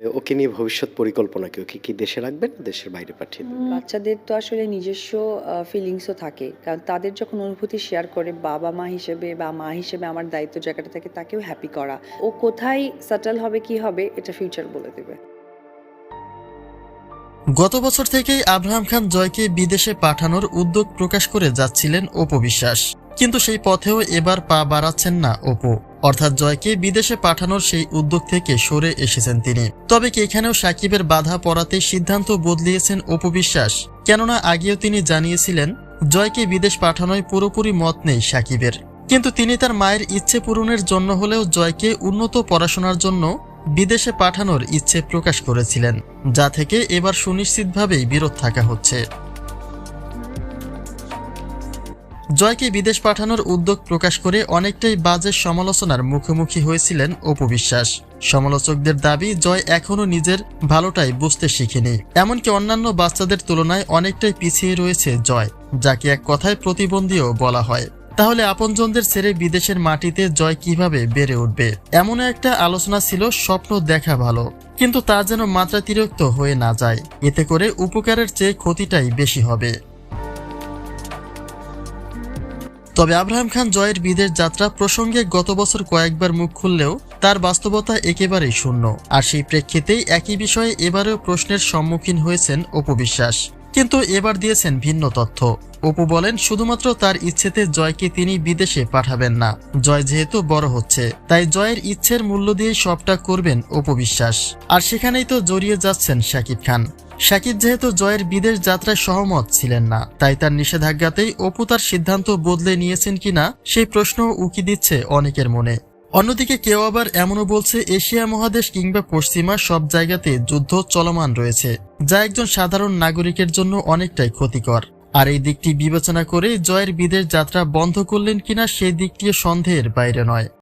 ওকে নিয়ে ভবিষ্যৎ পরিকল্পনা কি? ওকে কি দেশে রাখবেন দেশের বাইরে পাঠিয়ে দেবেন? বাচ্চাদের তো আসলে নিজস্ব ফিলিংসও থাকে। কারণ তাদের যখন অনুভূতি শেয়ার করে বাবা মা হিসেবে বা মা হিসেবে আমার দায়িত্ব জায়গাটা থাকে তাকেও হ্যাপি করা। ও কোথায় সেটেল হবে কি হবে এটা ফিউচার বলে দেবে। গত বছর থেকেই আব্রাহাম খান জয়কে বিদেশে পাঠানোর উদ্যোগ প্রকাশ করে যাচ্ছিলেন অপু বিশ্বাস। কিন্তু সেই পথেও এবার পা বাড়াচ্ছেন না অপু। অর্থাৎ জয়কে বিদেশে পাঠানোর সেই উদ্যোগ থেকে সরে এসেছেন তিনি। তবে কি এখানেও সাকিবের বাধা পড়াতে সিদ্ধান্ত বদলিয়েছেন অপু বিশ্বাস? কেননা আগেও তিনি জানিয়েছিলেন, জয়কে বিদেশ পাঠানোয় পুরোপুরি মত নেই সাকিবের। কিন্তু তিনি তার মায়ের ইচ্ছে পূরণের জন্য হলেও জয়কে উন্নত পড়াশোনার জন্য বিদেশে পাঠানোর ইচ্ছে প্রকাশ করেছিলেন, যা থেকে এবার সুনিশ্চিতভাবেই বিরোধ থাকা হচ্ছে। জয়কে বিদেশ পাঠানোর উদ্যোগ প্রকাশ করে অনেকটাই বাজে সমালোচনার মুখোমুখি হয়েছিলেন অপু বিশ্বাস। সমালোচকদের দাবি, জয় এখনও নিজের ভালোটাই বুঝতে শিখেনি। এমনকি অন্যান্য বাচ্চাদের তুলনায় অনেকটাই পিছিয়ে রয়েছে জয়, যাকে এক কথায় প্রতিবন্ধীও বলা হয়। তাহলে আপনজনদের ছেড়ে বিদেশের মাটিতে জয় কীভাবে বেড়ে উঠবে? এমন একটা আলোচনা ছিল, স্বপ্ন দেখা ভালো। কিন্তু তা যেন মাত্রাতিরিক্ত হয়ে না যায়। এতে করে উপকারের চেয়ে ক্ষতিটাই বেশি হবে। তবে আব্রাহাম খান জয়ের বিদেশ যাত্রা প্রসঙ্গে গত বছর কয়েকবার মুখ খুললেও তার বাস্তবতা একেবারেই শূন্য। আর সেই প্রেক্ষিতেই একই বিষয়ে এবারেও প্রশ্নের সম্মুখীন হয়েছেন অপু বিশ্বাস। কিন্তু এবার দিয়েছেন ভিন্ন তথ্য। অপু বলেন, শুধুমাত্র তার ইচ্ছেতে জয়কে তিনি বিদেশে পাঠাবেন না। জয় যেহেতু বড় হচ্ছে, তাই জয়ের ইচ্ছের মূল্য দিয়ে সবটা করবেন অপু বিশ্বাস। আর সেখানেই তো জড়িয়ে যাচ্ছেন শাকিব খান। শাকিব যেহেতু জয়ের বিদেশ যাত্রায় সহমত ছিলেন না, তাই তার নিষেধাজ্ঞাতেই অপু তার সিদ্ধান্ত বদলে নিয়েছেন কিনা সেই প্রশ্ন উকি দিচ্ছে অনেকের মনে। অন্যদিকে কেউ আবার এমনও বলছে, এশিয়া মহাদেশ কিংবা পশ্চিমা সব জায়গাতে যুদ্ধ চলমান রয়েছে, যা একজন সাধারণ নাগরিকের জন্য অনেকটাই ক্ষতিকর। আর এই দিকটি বিবেচনা করে জয়ের বিদেশ যাত্রা বন্ধ করলেন কিনা সেই দিকটিও সন্দেহের বাইরে নয়।